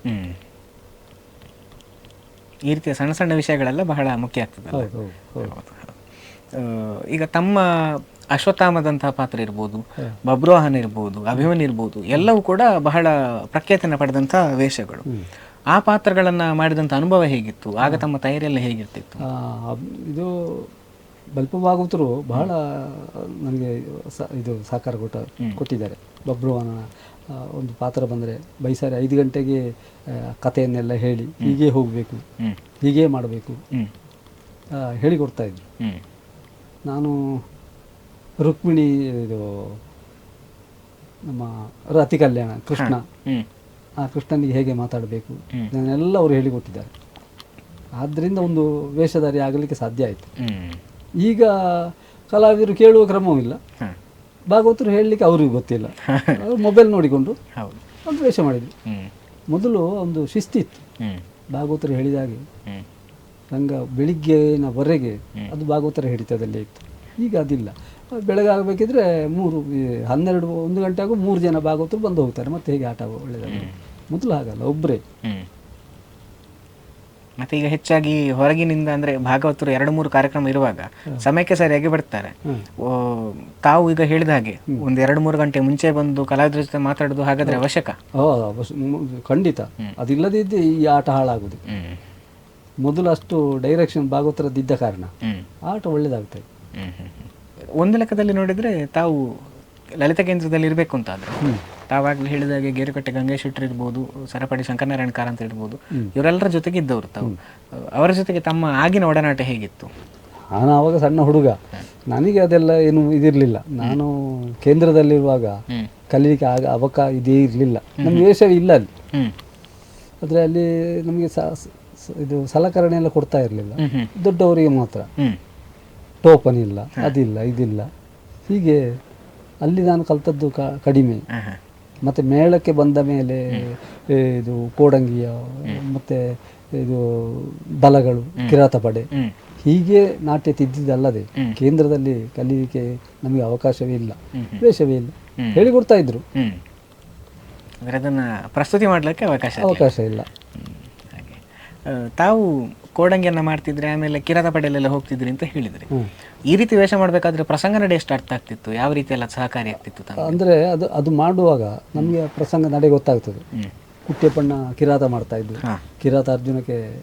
ಈ ರೀತಿಯ ಸಣ್ಣ ಸಣ್ಣ ವಿಷಯಗಳೆಲ್ಲ ಬಹಳ ಮುಖ್ಯ ಆಗ್ತದೆ ಈಗ ತಮ್ಮ ಅಶ್ವತ್ಥಾಮದಂತಹ ಪಾತ್ರ ಇರ್ಬೋದು ಬಬ್ರೋಹನ್ ಇರ್ಬೋದು ಅಭಿಮನ್ ಇರ್ಬೋದು ಎಲ್ಲವೂ ಕೂಡ ಬಹಳ ಪ್ರಖ್ಯಾತಿಯನ್ನು ಪಡೆದಂತಹ ವೇಷಗಳು. ಆ ಪಾತ್ರಗಳನ್ನ ಮಾಡಿದಂಥ ಅನುಭವ ಹೇಗಿತ್ತು? ಆಗ ತಮ್ಮ ತಯಾರಿಯೆಲ್ಲ ಹೇಗಿರ್ತಿತ್ತು? ಇದು ಬಲ್ಪ ಭಾಗವತರು ಬಹಳ ನನಗೆ ಇದು ಸಹಕಾರ ಕೊಟ್ಟ ಕೊಟ್ಟಿದ್ದಾರೆ. ಬಬ್ರುವನ ಒಂದು ಪಾತ್ರ ಬಂದರೆ ಬೈಸಾರಿ ಐದು ಗಂಟೆಗೆ ಕಥೆಯನ್ನೆಲ್ಲ ಹೇಳಿ ಹೀಗೆ ಹೋಗಬೇಕು ಹೀಗೆ ಮಾಡಬೇಕು. ಹೇಳಿಕೊಡ್ತಾ ಇದ್ರು. ನಾನು ರುಕ್ಮಿಣಿ ಇದು ನಮ್ಮ ರತಿ ಕಲ್ಯಾಣ ಕೃಷ್ಣ. ಆ ಕೃಷ್ಣನಿಗೆ ಹೇಗೆ ಮಾತಾಡಬೇಕು? ಎಲ್ಲ ಇದನ್ನೆಲ್ಲ ಅವರು ಹೇಳಿಕೊಟ್ಟಿದ್ದಾರೆ. ಆದ್ದರಿಂದ ಒಂದು ವೇಷಧಾರಿ ಆಗಲಿಕ್ಕೆ ಸಾಧ್ಯ ಆಯಿತು. ಈಗ ಕಲಾವಿದರು ಕೇಳುವ ಕ್ರಮವಿಲ್ಲ ಇಲ್ಲ. ಭಾಗವತರು ಹೇಳಲಿಕ್ಕೆ ಅವ್ರಿಗೂ ಗೊತ್ತಿಲ್ಲ. ಅವರು ಮೊಬೈಲ್ ನೋಡಿಕೊಂಡು ಒಂದು ವೇಷ ಮಾಡಿದ್ರು. ಮೊದಲು ಒಂದು ಶಿಸ್ತಿತ್ತು ಭಾಗವತರು ಹೇಳಿದ ಹಾಗೆ. ಹ್ಮ್. ರಂಗ ಬೆಳಿಗ್ಗೆನವರೆಗೆ ಅದು ಭಾಗವತರ ಹಿಡಿತದಲ್ಲೇ ಇತ್ತು. ಈಗ ಅದಿಲ್ಲ. ಬೆಳಗಾಗಬೇಕಿದ್ರೆ ಮೂರು ಈ ಹನ್ನೆರಡು ಒಂದು ಗಂಟೆಗೂ ಮೂರು ಜನ ಭಾಗವತರು ಬಂದು ಹೋಗ್ತಾರೆ. ಮತ್ತೆ ಹೇಗೆ ಆಟ ಒಳ್ಳೆಯದಾಗ ಮೊದಲು ಹಾಗಲ್ಲ ಒಬ್ಬರೇ ಮತ್ತೆ ಈಗ ಹೆಚ್ಚಾಗಿ ಹೊರಗಿನಿಂದ ಅಂದ್ರೆ ಭಾಗವತರು ಎರಡು ಮೂರು ಕಾರ್ಯಕ್ರಮ ಇರುವಾಗ ಸಮಯಕ್ಕೆ ಸರಿಯಾಗಿ ಬರ್ತಾರೆ. ತಾವು ಈಗ ಹೇಳಿದ ಹಾಗೆ ಒಂದ್ ಎರಡು ಮೂರು ಗಂಟೆ ಮುಂಚೆ ಬಂದು ಕಲಾವಿದರ ಜೊತೆ ಮಾತಾಡೋದು ಹಾಗಾದ್ರೆ ಅವಶ್ಯಕ? ಖಂಡಿತ. ಅದಿಲ್ಲದಿದ್ದ ಈ ಆಟ ಹಾಳಾಗುದು ಮೊದಲು ಅಷ್ಟು ಡೈರೆಕ್ಷನ್ ಭಾಗವತರದ್ದಿದ್ದ ಕಾರಣ ಆಟ ಒಳ್ಳೇದಾಗ್ತಾ ಒಂದು ಲೆಕ್ಕದಲ್ಲಿ ನೋಡಿದ್ರೆ ತಾವು ಲಲಿತ ಕೇಂದ್ರದಲ್ಲಿ ಇರಬೇಕು ಅಂತ ಆದರೆ ತಾವಾಗಲೇ ಹೇಳಿದ ಹಾಗೆ ಗೇರುಕಟ್ಟೆ ಗಂಗೇಶ್ ಶೆಟ್ಟರ್ ಇರ್ಬೋದು ಸರಪಡಿ ಶಂಕರನಾರಾಯಣ ಕಾರ್ ಅಂತ ಇರ್ಬೋದು ಇವರೆಲ್ಲರ ಜೊತೆಗೆ ಇದ್ದವರು ತಾವು. ಅವರ ಜೊತೆಗೆ ತಮ್ಮ ಆಗಿನ ಒಡನಾಟ ಹೇಗಿತ್ತು? ನಾನು ಆವಾಗ ಸಣ್ಣ ಹುಡುಗ. ನನಗೆ ಅದೆಲ್ಲ ಏನು ಇದಿರಲಿಲ್ಲ. ನಾನು ಕೇಂದ್ರದಲ್ಲಿರುವಾಗ ಕಲೀಲಿಕ್ಕೆ ಆಗ ಅವಕ ಇದೇ ಇರಲಿಲ್ಲ. ನಮ್ಮ ವೇಷವೇ ಇಲ್ಲ ಅಲ್ಲಿ. ಆದರೆ ಅಲ್ಲಿ ನಮಗೆ ಇದು ಸಲಕರಣೆ ಎಲ್ಲ ಕೊಡ್ತಾ ಇರಲಿಲ್ಲ. ದೊಡ್ಡವರಿಗೆ ಮಾತ್ರ. ಟೋಪನ್ ಇಲ್ಲ ಅದಿಲ್ಲ ಇದಿಲ್ಲ. ಹೀಗೆ ಅಲ್ಲಿ ನಾನು ಕಲ್ತದ್ದು ಕ ಕಡಿಮೆ. ಮತ್ತು ಮೇಳಕ್ಕೆ ಬಂದ ಮೇಲೆ ಇದು ಕೋಡಂಗಿಯ ಮತ್ತು ಇದು ಬಲಗಳು ಕಿರಾತ ಪಡೆ. ಹೀಗೆ ನಾಟ್ಯ ತಿದ್ದಿದ್ದಲ್ಲದೆ. ಕೇಂದ್ರದಲ್ಲಿ ಕಲಿಯಲಿಕ್ಕೆ ನಮಗೆ ಅವಕಾಶವೇ ಇಲ್ಲ. ವೇಷವೇ ಇಲ್ಲ. ಹೇಳಿಕೊಡ್ತಾ ಇದ್ರು. ಅದನ್ನು ಪ್ರಸ್ತುತಿ ಮಾಡಲಿಕ್ಕೆ ಅವಕಾಶ. ಅವಕಾಶ ಇಲ್ಲ. ತಾವು ಕೋಡಂಗಿಯನ್ನ ಮಾಡ್ತಿದ್ರೆ ಆಮೇಲೆ ಕಿರಾತ ಪಡೆಯಲೆಲ್ಲ ಹೋಗ್ತಿದ್ರಿ ಅಂತ ಹೇಳಿದ್ರಿ. ಈ ರೀತಿ ವೇಷ ಮಾಡ್ಬೇಕಾದ್ರೆ ಪ್ರಸಂಗ ನಡೆ ಎಷ್ಟು ಅರ್ಥ ಆಗ್ತಿತ್ತು. ಯಾವ ರೀತಿ ಎಲ್ಲ ಸಹಕಾರಿ ಆಗ್ತಿತ್ತು ಅಂದ್ರೆ ಅಂದರೆ ಅದು ಅದು ಮಾಡುವಾಗ ನಮಗೆ ಪ್ರಸಂಗ ನಡೆ ಗೊತ್ತಾಗ್ತದೆ. ಕುಟ್ಟಿಯಪ್ಪಣ್ಣ ಕಿರಾತ ಮಾಡ್ತಾ ಇದ್ರು. ಹಾ. ಕಿರಾತ ಅರ್ಜುನಕ್ಕೆ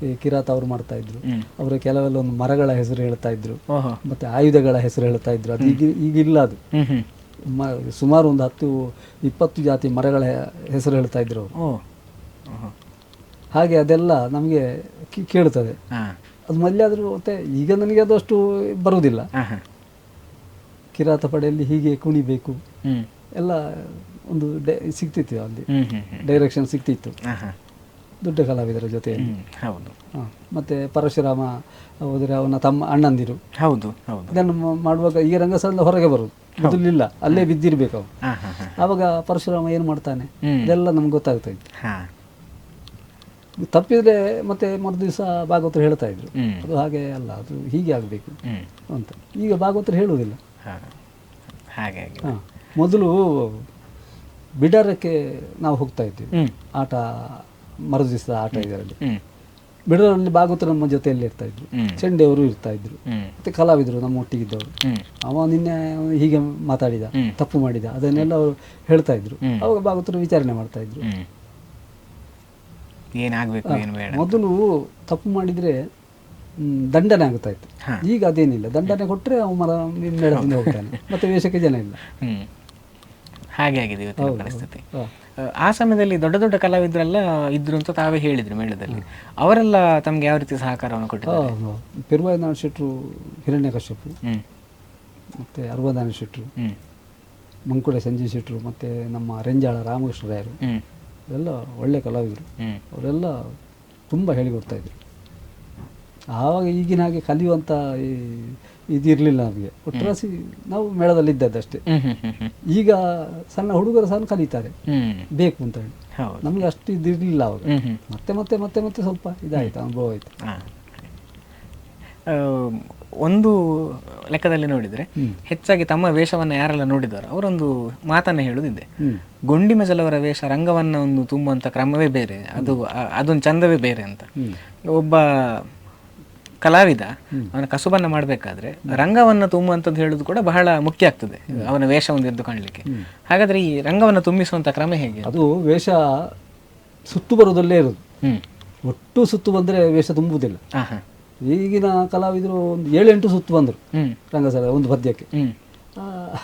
ಕಿ- ಕಿರಾತ ಅವ್ರು ಮಾಡ್ತಾ ಇದ್ರು. ಹ್ಮ್. ಅವರ ಕೆಲವೆಲ್ಲ ಒಂದು ಮರಗಳ ಹೆಸರು ಹೇಳ್ತಾ ಇದ್ರು. ಓಹೋ. ಮತ್ತೆ ಆಯುಧಗಳ ಹೆಸರು ಹೇಳ್ತಾ ಇದ್ರು. ಅದು ಈಗ ಈಗಿಲ್ಲ ಅದು. ಹ್ಮ್ ಹ್ಮ್. ಮ ಸುಮಾರು ಒಂದು ಹತ್ತು ಇಪ್ಪತ್ತು ಜಾತಿ ಮರಗಳ ಹೆ- ಹೆಸರು ಹೇಳ್ತಾ ಇದ್ರು ಅವರು. ಓ. ಓಹೋ. ಹಾಗೆ ಅದೆಲ್ಲ ನಮಗೆ ಕೇಳ್ತದೆ ಕೇಳುತ್ತದೆ. ಅದು ಮೊದಲಾದರೂ ಮತ್ತೆ ಈಗ ನನಗೆ ಅದು ಅಷ್ಟು ಬರುವುದಿಲ್ಲ ಕಿರಾತ ಪಡೆಯಲ್ಲಿ ಹೀಗೆ ಕುಣಿಬೇಕು. ಎಲ್ಲ ಒಂದು ಡೈ ಸಿಗ್ತಿತ್ತು ಅಲ್ಲಿ. ಡೈರೆಕ್ಷನ್ ಸಿಗ್ತಿತ್ತು. ದೊಡ್ಡ ಕಲಾವಿದರ ಜೊತೆ ಹೌದು. ಮತ್ತೆ ಪರಶುರಾಮ ಹೋದರೆ ಅವನ ತಮ್ಮ ಅಣ್ಣಂದಿರು. ಹೌದು ಹೌದು. ಇದನ್ನು ಮಾಡುವಾಗ ಈ ರಂಗಸ್ಥಳದಿಂದ ಹೊರಗೆ ಬರುದು ಮೊದಲಿಲ್ಲ ಅಲ್ಲೇ ಬಿದ್ದಿರ್ಬೇಕು ಅವನು. ಆವಾಗ ಪರಶುರಾಮ ಏನು ಮಾಡ್ತಾನೆ. ಇದೆಲ್ಲ ನಮ್ಗೆ ಗೊತ್ತಾಗ್ತಾ ಇತ್ತು. ತಪ್ಪಿದ್ರೆ ಮತ್ತೆ ಮರು ದಿವಸ ಭಾಗವತರು ಹೇಳ್ತಾ ಇದ್ರು. ಅದು ಹಾಗೆ ಅಲ್ಲ ಅದು ಹೀಗೆ ಆಗಬೇಕು ಅಂತ. ಈಗ ಭಾಗವತರು ಹೇಳುವುದಿಲ್ಲ. ಹಾ. ಹಾಗೆ ಹಾಗೆ ಮೊದಲು ಬಿಡಾರಕ್ಕೆ ನಾವು ಹೋಗ್ತಾ ಇದ್ವಿ. ಆಟ ಮರು ದಿವಸದ ಆಟ ಇದರಲ್ಲಿ. ಬಿಡಾರಲ್ಲಿ ಭಾಗವತರು ನಮ್ಮ ಜೊತೆಯಲ್ಲಿ ಇರ್ತಾ ಇದ್ರು. ಚೆಂಡೆ ಚೆಂಡೆಯವರು ಇರ್ತಾ ಇದ್ರು. ಮತ್ತೆ ಕಲಾವಿದರು ನಮ್ಮ ಒಟ್ಟಿಗಿದ್ದವರು. ಅವ ನಿನ್ನೆ ಹೀಗೆ ಮಾತಾಡಿದ ತಪ್ಪು ಮಾಡಿದ ಅದನ್ನೆಲ್ಲ ಅವರು ಹೇಳ್ತಾ ಇದ್ರು. ಅವಾಗ ಭಾಗವತರು ವಿಚಾರಣೆ ಮಾಡ್ತಾ ಇದ್ರು. ಏನಾಗಬೇಕು ಏನು ಬೇಡ. ಮೊದಲು ತಪ್ಪು ಮಾಡಿದ್ರೆ ದಂಡನೆ ಆಗ್ತಾ ಇತ್ತು ಈಗ ಅದೇನಿಲ್ಲ. ದಂಡನೆ ಕೊಟ್ಟರೆ ಅವ ಮರ ನಡೆದಿಂದ ಹೋಗ್ತಾನೆ. ಮತ್ತೆ ವೇಷಕ್ಕೆ ಜನ ಇಲ್ಲ. ಹಾಗೆ ಆಗಿದೆ ಇವತ್ತಿನ ಪರಿಸ್ಥಿತಿ. ಆ, ಸಮಯದಲ್ಲಿ ದೊಡ್ಡ ದೊಡ್ಡ ಕಲಾವಿದರೆಲ್ಲ ಇದ್ರು ಅಂತ ತಾವೇ ಹೇಳಿದ್ರು ಮೇಳದಲ್ಲಿ. ಅವರೆಲ್ಲ ತಮ್ಗೆ ಯಾವ ರೀತಿ ಸಹಕಾರವನ್ನು ಕೊಟ್ಟಿದ್ದಾರೆ? ಪೆರುವಾಯನಾರಾಯಣ ಶೆಟ್ರು ಹಿರಣ್ಯಕಶ್ಯಪು ಹ್ಮ್. ಮತ್ತೆ ಅರ್ವದಾನ ಶೆಟ್ರು ಮಂಕುಳ ಸಂಜಯ್ ಶೆಟ್ರು ಮತ್ತೆ ನಮ್ಮ ರೆಂಜಾಳ ರಾಮಕೃಷ್ಣ ರಾಯರು. ಎಲ್ಲ ಒಳ್ಳೆ ಕಲಾವಿದರು. ಅವರೆಲ್ಲ ತುಂಬ ಹೇಳಿಕೊಡ್ತಾ ಇದ್ರು. ಆವಾಗ ಈಗಿನ ಹಾಗೆ ಕಲಿಯುವಂಥ ಈ ಇದಿರಲಿಲ್ಲ ನಮಗೆ. ಒಟ್ಟರಾಸಿ ನಾವು ಮೇಳದಲ್ಲಿದ್ದದ್ದಷ್ಟೇ ಈಗ ಸಣ್ಣ ಹುಡುಗರು ಸಹ ಕಲಿತಾರೆ. ಬೇಕು ಅಂತ ಹೇಳಿ. ನಮಗೆ ಅಷ್ಟು ಇದಿರಲಿಲ್ಲ ಅವಾಗ ಮತ್ತೆ ಮತ್ತೆ ಮತ್ತೆ ಮತ್ತೆ ಸ್ವಲ್ಪ ಇದಾಯ್ತು ಅನುಭವ ಆಯ್ತು. ಆ, ಒಂದು ಲೆಕ್ಕದಲ್ಲಿ ನೋಡಿದ್ರೆ ಹೆಚ್ಚಾಗಿ ತಮ್ಮ ವೇಷವನ್ನ ಯಾರೆಲ್ಲ ನೋಡಿದಾರೋ ಅವರೊಂದು ಮಾತನ್ನ ಹೇಳುದಿದೆ. ಗುಂಡಿ ಮಜಲವರ ವೇಷ ರಂಗವನ್ನ ಒಂದು ತುಂಬುವಂತ ಕ್ರಮವೇ ಬೇರೆ ಅದು ಅದೊಂದು ಚಂದವೇ ಬೇರೆ ಅಂತ. ಒಬ್ಬ ಕಲಾವಿದ ಅವನ ಕಸುಬನ್ನ ಮಾಡಬೇಕಾದ್ರೆ ರಂಗವನ್ನ ತುಂಬುವಂಥದ್ದು ಹೇಳುದು ಕೂಡ ಬಹಳ ಮುಖ್ಯ ಆಗ್ತದೆ ಅವನ ವೇಷ ಒಂದು ಎದ್ದು ಕಾಣಲಿಕ್ಕೆ. ಹಾಗಾದ್ರೆ ಈ ರಂಗವನ್ನ ತುಂಬಿಸುವಂತ ಕ್ರಮ ಹೇಗೆ? ಅದು ವೇಷ ಸುತ್ತು ಬರೋದಲ್ಲೇ ಇರೋದು. ಹ್ಮ್. ಒಟ್ಟು ಸುತ್ತು ಬಂದ್ರೆ ವೇಷ ತುಂಬುವುದಿಲ್ಲ. ಈಗಿನ ಕಲಾವಿದರು ಒಂದು ಏಳೆಂಟು ಸುತ್ತು ಬಂದರು ರಂಗಸರ ಒಂದು ಪದ್ಯಕ್ಕೆ.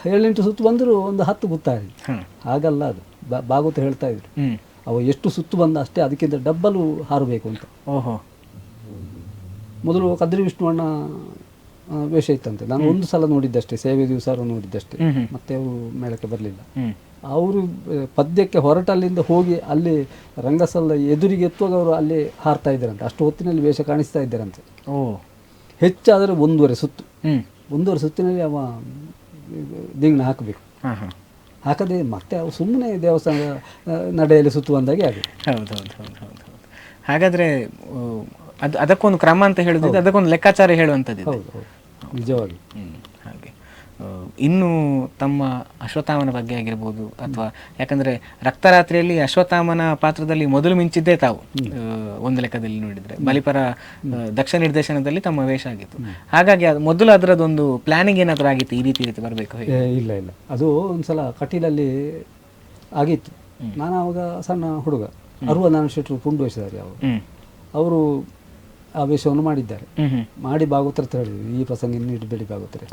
ಏಳೆಂಟು ಸುತ್ತು ಬಂದರೂ ಒಂದು ಹತ್ತು ಗೊತ್ತಾಗಿ ಹಾ ಹಾಗಲ್ಲ ಅದು. ಭಾಗವತ ಹೇಳ್ತಾ ಇದ್ರು. ಅವ ಎಷ್ಟು ಸುತ್ತು ಬಂದ ಅಷ್ಟೇ ಅದಕ್ಕಿಂತ ಡಬ್ಬಲು ಹಾರಬೇಕು ಅಂತ. ಓಹೋ. ಮೊದಲು ಕದ್ರಿ ವಿಷ್ಣುವಣ್ಣ ವೇಷ ಇತ್ತಂತೆ. ನಾನು ಒಂದು ಸಲ ನೋಡಿದ್ದಷ್ಟೇ ಸೇವೆ ದಿವಸ ನೋಡಿದ್ದಷ್ಟೇ. ಮತ್ತೆ ಅವರು ಮೇಳಕ್ಕೆ ಬರಲಿಲ್ಲ. ಅವರು ಪದ್ಯಕ್ಕೆ ಹೊರಟಲ್ಲಿಂದ ಹೋಗಿ ಅಲ್ಲಿ ರಂಗಸಲ್ಲ ಎದುರಿಗೆ ಎತ್ತುವಾಗ ಅವರು ಅಲ್ಲಿ ಹಾರ್ತಾ ಇದ್ದಾರಂತೆ. ಅಷ್ಟು ಹೊತ್ತಿನಲ್ಲಿ ವೇಷ ಕಾಣಿಸ್ತಾ ಇದ್ದಾರಂತೆ. ಓ. ಹೆಚ್ಚಾದರೆ ಒಂದೂವರೆ ಸುತ್ತು. ಹ್ಞೂ ಒಂದೂವರೆ ಸುತ್ತಿನಲ್ಲಿ ಅವ ದಿಂಗ್ನ ಹಾಕಬೇಕು. ಹಾ ಹಾ. ಹಾಕದೆ ಮತ್ತೆ ಅವು ಸುಮ್ಮನೆ ದೇವಸ್ಥಾನದ ಆ, ನಡೆಯಲ್ಲಿ ಸುತ್ತುವಂದಾಗೆ ಆಗಿದೆ. ಹೌದು ಹೌದು ಹೌದು ಹೌದು. ಹಾಗಾದ್ರೆ ಅದು ಅದಕ್ಕೊಂದು ಕ್ರಮ ಅಂತ ಹೇಳಿದ್ರೆ ಅದಕ್ಕೊಂದು ಲೆಕ್ಕಾಚಾರ ಹೇಳುವಂಥದ್ದು ಹೌದು ಹೌದು. ನಿಜವಾಗಿ. ಇನ್ನು ತಮ್ಮ ಅಶ್ವತ್ಥಾಮನ ಬಗ್ಗೆ ಆಗಿರ್ಬೋದು ಅಥವಾ ಯಾಕಂದ್ರೆ ರಕ್ತರಾತ್ರಿಯಲ್ಲಿ ಅಶ್ವತ್ಥಾಮನ ಪಾತ್ರದಲ್ಲಿ ಮೊದಲು ಮಿಂಚಿದ್ದೇ ತಾವು ಒಂದು ಲೆಕ್ಕದಲ್ಲಿ ನೋಡಿದ್ರೆ. ಬಲಿಪರ ದಕ್ಷ ನಿರ್ದೇಶನದಲ್ಲಿ ತಮ್ಮ ವೇಷ ಆಗಿತ್ತು. ಹಾಗಾಗಿ ಅದು ಮೊದಲು ಅದರದೊಂದು ಪ್ಲಾನಿಂಗ್ ಏನಾದರೂ ಆಗಿತ್ತು ಈ ರೀತಿ ರೀತಿ ಬರಬೇಕು ಇಲ್ಲ ಇಲ್ಲ. ಅದು ಒಂದ್ಸಲ ಕಟೀಲಲ್ಲಿ ಆಗಿತ್ತು. ನಾನು ಅವಾಗ ಸಣ್ಣ ಹುಡುಗ. ಅರುವ ನಾನು ಶೆಟ್ಟರು ಪುಂಡು ವಹಿಸಿದ್ದಾರೆ ಅವರು. ಅವರು ಆ ವೇಷವನ್ನು ಮಾಡಿದ್ದಾರೆ ಮಾಡಿ ಭಾಗವತರ ಹತ್ರ ಹೇಳಿದ್ರು ಈ ಪ್ರಸಂಗ ಇನ್ನು ಇಡಬೇಡಿ ಭಾಗವತರೆ.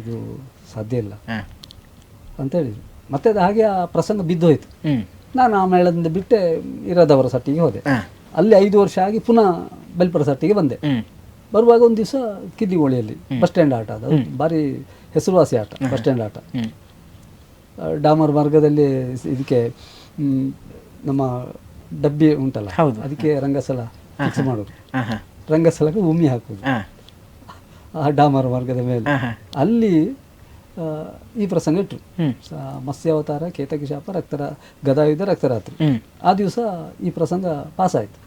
ಇದು ಸಾಧ್ಯ ಇಲ್ಲ. ಅಂತ ಹೇಳಿದ್ರು. ಮತ್ತೆ ಅದು ಹಾಗೆ ಆ ಪ್ರಸಂಗ ಬಿದ್ದೋಯ್ತು ನಾನು ಆ ಮೇಳದಿಂದ ಬಿಟ್ಟೆ ಇರದವರ ಸಟ್ಟಿಗೆ ಹೋದೆ. ಅಲ್ಲಿ ಐದು ವರ್ಷ ಆಗಿ ಪುನಃ ಬೆಲ್ಪರ ಸಟ್ಟಿಗೆ ಬಂದೆ. ಬರುವಾಗ ಒಂದು ದಿವಸ ಕಿದ್ದಿಗೋಳಿಯಲ್ಲಿ ಬಸ್ ಸ್ಟ್ಯಾಂಡ್ ಆಟ ಅದು. ಭಾರಿ ಹೆಸರುವಾಸಿ ಆಟ ಬಸ್ ಸ್ಟ್ಯಾಂಡ್ ಆಟ. ಡಾಮರ್ ಮಾರ್ಗದಲ್ಲಿ ಇದಕ್ಕೆ ನಮ್ಮ ಡಬ್ಬಿ ಉಂಟಲ್ಲ. ಅದಕ್ಕೆ ರಂಗಸಲ ಫಿಕ್ಸ್ ಮಾಡೋದು ರಂಗಸ್ಥಳಕ್ಕೆ ಭೂಮಿ ಹಾಕೋದು. ಆ ಡಾಮರ ಮಾರ್ಗದ ಮೇಲೆ. ಅಲ್ಲಿ ಈ ಪ್ರಸಂಗ ಇಟ್ಟರು ಮತ್ಸ್ಯಾವತಾರ ಕೇತಕಿ ಶಾಪ ರಕ್ತರ ಗದಾಯುಧ ರಕ್ತರಾತ್ರಿ. ಆ ದಿವಸ ಈ ಪ್ರಸಂಗ ಪಾಸ್ ಆಯ್ತು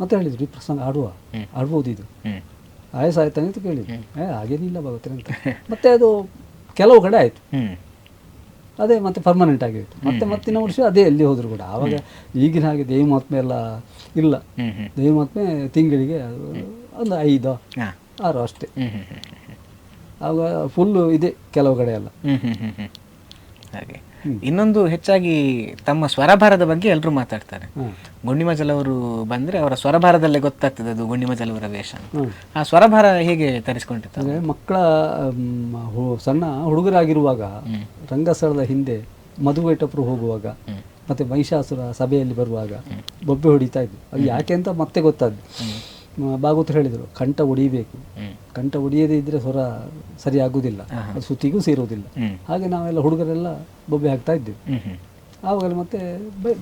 ಮತ್ತೆ ಹೇಳಿದ್ರು ಈ ಪ್ರಸಂಗ ಆಡುವ. ಆಡ್ಬೋದು ಇದು. ಆಯಸ ಆಯಸ್ ಆಯ್ತಾನೆ ಅಂತ ಕೇಳಿದ್ರು. ಏ ಹಾಗೇನಿಲ್ಲ ಭಗವತ್ರಿ ಅಂತ. ಮತ್ತೆ ಅದು ಕೆಲವು ಕಡೆ ಆಯ್ತು. ಅದೇ ಮತ್ತೆ ಪರ್ಮನೆಂಟ್ ಆಗಿತ್ತು ಮತ್ತೆ ಮತ್ತಿನ ವರ್ಷ ಅದೇ ಎಲ್ಲಿ ಹೋದ್ರು ಕೂಡ. ಆವಾಗ ಈಗಿನ ಹಾಗೆ ದೇವಿಮಾತ್ಮೆ ಎಲ್ಲ ಇಲ್ಲ. ದೇವಿಮಾತ್ಮೆ ತಿಂಗಳಿಗೆ ಒಂದು ಐದು ಆರು ಅಷ್ಟೇ. ಆವಾಗ ಫುಲ್ಲು ಇದೆ ಕೆಲವು ಕಡೆ ಎಲ್ಲ. ಹಾಗೆ. ಇನ್ನೊಂದು ಹೆಚ್ಚಾಗಿ ತಮ್ಮ ಸ್ವರಭಾರದ ಬಗ್ಗೆ ಎಲ್ಲರೂ ಮಾತಾಡ್ತಾರೆ. ಗುಂಡಿಮಜಲ್ ಅವರು ಬಂದ್ರೆ ಅವರ ಸ್ವರಭಾರದಲ್ಲೇ ಗೊತ್ತಾಗ್ತದೆ ಅದು ಗುಂಡಿಮಜಲ್ ಅವರ ವೇಷ ಆ ಸ್ವರಭಾರ ಹೇಗೆ ತರಿಸ್ಕೊಂಡಿತ್ತು? ಅಂದರೆ ಮಕ್ಕಳ ಸಣ್ಣ ಹುಡುಗರಾಗಿರುವಾಗ. ರಂಗಸ್ಥಳದ ಹಿಂದೆ ಮಧುವೇಟಪ್ಪರು ಹೋಗುವಾಗ ಮತ್ತೆ ಮಹಿಷಾಸುರ ಸಭೆಯಲ್ಲಿ ಬರುವಾಗ ಬೊಬ್ಬೆ ಹೊಡಿತಾ ಇದ್ವಿ. ಅದು ಯಾಕೆ ಅಂತ ಮತ್ತೆ ಗೊತ್ತಾದ್ದು ಭಾಗವತರು ಹೇಳಿದರು ಕಂಠ ಒಡಿಬೇಕು. ಕಂಠ ಒಡಿಯದೇ ಇದ್ರೆ ಸ್ವರ ಸರಿ ಆಗುವುದಿಲ್ಲ ಅದು ಸುತ್ತಿಗೂ ಸೇರುವುದಿಲ್ಲ. ಹಾಗೆ ನಾವೆಲ್ಲ ಹುಡುಗರೆಲ್ಲ ಬೊಬ್ಬೆ ಹಾಕ್ತಾ ಇದ್ದೆವು. ಆವಾಗ ಮತ್ತೆ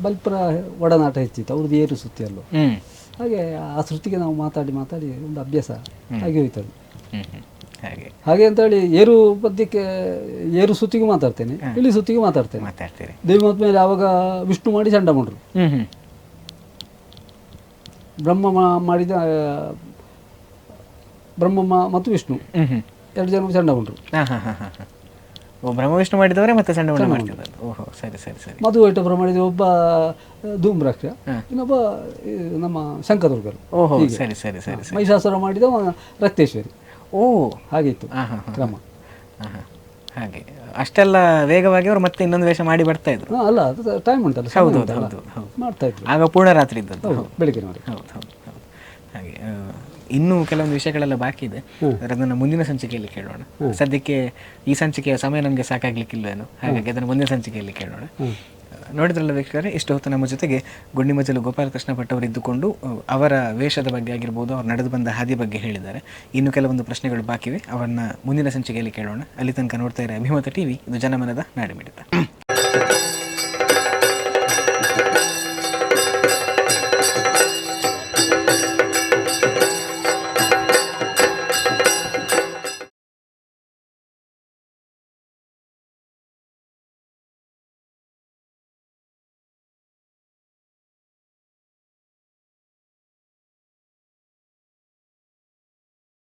ಬಲ್ಪುರ ಒಡನಾಟ ಹೆಚ್ಚಿತ್ತು. ಅವ್ರದ್ದು ಏರು ಸುತ್ತಿ ಅಲ್ಲೋ ಹಾಗೆ ಆ ಶ್ರುತಿಗೆ ನಾವು ಮಾತಾಡಿ ಮಾತಾಡಿ ಒಂದು ಅಭ್ಯಾಸ ಆಗಿ ಹೋಯ್ತದೆ. ಹ್ಮ್ ಹಾಗೆ. ಅಂತ ಹೇಳಿ ಏರು ಪದ್ಯಕ್ಕೆ ಏರು ಸುತ್ತಿಗೂ ಮಾತಾಡ್ತೇನೆ ಇಳಿ ಸುತ್ತಿಗೂ ಮಾತಾಡ್ತೇನೆ. ದೇವಿ ಮೇಲೆ ಆವಾಗ ವಿಷ್ಣು ಮಾಡಿ ಚಂಡಮುಂಡ್ರು ಬ್ರಹ್ಮ ಮಾಡಿದ ಬ್ರಹ್ಮ ಮತ್ತು ವಿಷ್ಣು. ಎರಡು ಜನ ಚಂಡ ಉಂಟು. ಬ್ರಹ್ಮ ವಿಷ್ಣು ಓ ಮಾಡಿದವರೇ ಮತ್ತೆ ಸಣ್ಣ ಓಹೋ ಸರಿ ಸರಿ ಸರಿ. ಮಧು ವೈಟಪುರ ಮಾಡಿದ ಒಬ್ಬ ಧೂಮ್ರಾಕ್ಷ ಇನ್ನೊಬ್ಬ ನಮ್ಮ ಶಂಕದುರ್ಗರು. ಓಹೋ ಸರಿ ಸರಿ ಸರಿ ಸರಿ. ಮಹಿಷಾಸುರ ಮಾಡಿದ ರಕ್ತೇಶ್ವರಿ. ಓ. ಹಾಗೆ ಇತ್ತು ಹಾ ಹಾ ಹಾ. ಕ್ರಮ. ಹಾ ಹಾ. ಹಾಗೆ. ಅಷ್ಟೆಲ್ಲ ವೇಗವಾಗಿ ಅವರು ಮತ್ತೆ ಇನ್ನೊಂದು ವೇಷ ಮಾಡಿ ಬರ್ತಾ ಇದ್ರು. ಹಾ, ಅಲ್ಲ ಅದು ಟೈಮ್ ಉಂಟಲ್ಲ ಸಮಯ ಹೌದು ಉಂಟಲ್ಲ? ಹೌದು ಹೌದು ಮಾಡ್ತಾ ಇದ್ರು. ಆಗ ಪೂರ್ಣ ರಾತ್ರಿ ಇದ್ದದ್ದು. ಹೌದು ಹೌದು. ಹೌದು ಹೌದು ಹಾಗೆ ಆ, ಇನ್ನೂ ಕೆಲವೊಂದು ವಿಷಯಗಳೆಲ್ಲ ಬಾಕಿ ಇದೆ. ಅದನ್ನು ಮುಂದಿನ ಸಂಚಿಕೆಯಲ್ಲಿ ಕೇಳೋಣ. ಸದ್ಯಕ್ಕೆ ಈ ಸಂಚಿಕೆಯ ಸಮಯ ನಮಗೆ ಸಾಕಾಗ್ಲಿಕ್ಕಿಲ್ವೇನೋ. ಹಾಗಾಗಿ ಅದನ್ನು ಮುಂದಿನ ಸಂಚಿಕೆಯಲ್ಲಿ ಕೇಳೋಣ. ನೋಡಿದ್ರಲ್ಲ ವೀಕ್ಷಕರೇ, ಇಷ್ಟು ಹೊತ್ತು ನಮ್ಮ ಜೊತೆಗೆ ಗುಂಡಿಮಜಲು ಗೋಪಾಲಕೃಷ್ಣ ಭಟ್ ಅವರು ಇದ್ದುಕೊಂಡು ಅವರ ವೇಷದ ಬಗ್ಗೆ ಆಗಿರ್ಬೋದು, ಅವ್ರು ನಡೆದು ಬಂದ ಹಾದಿ ಬಗ್ಗೆ ಹೇಳಿದ್ದಾರೆ. ಇನ್ನು ಕೆಲವೊಂದು ಪ್ರಶ್ನೆಗಳು ಬಾಕಿವೆ. ಅವರನ್ನ ಮುಂದಿನ ಸಂಚಿಕೆಯಲ್ಲಿ ಕೇಳೋಣ. ಅಲ್ಲಿ ತನಕ ನೋಡ್ತಾ ಇರೋ ಅಭಿಮತ ಟಿವಿ. ಇದು ಜನಮನದ ನಾಡಿಮಿಡಿತ.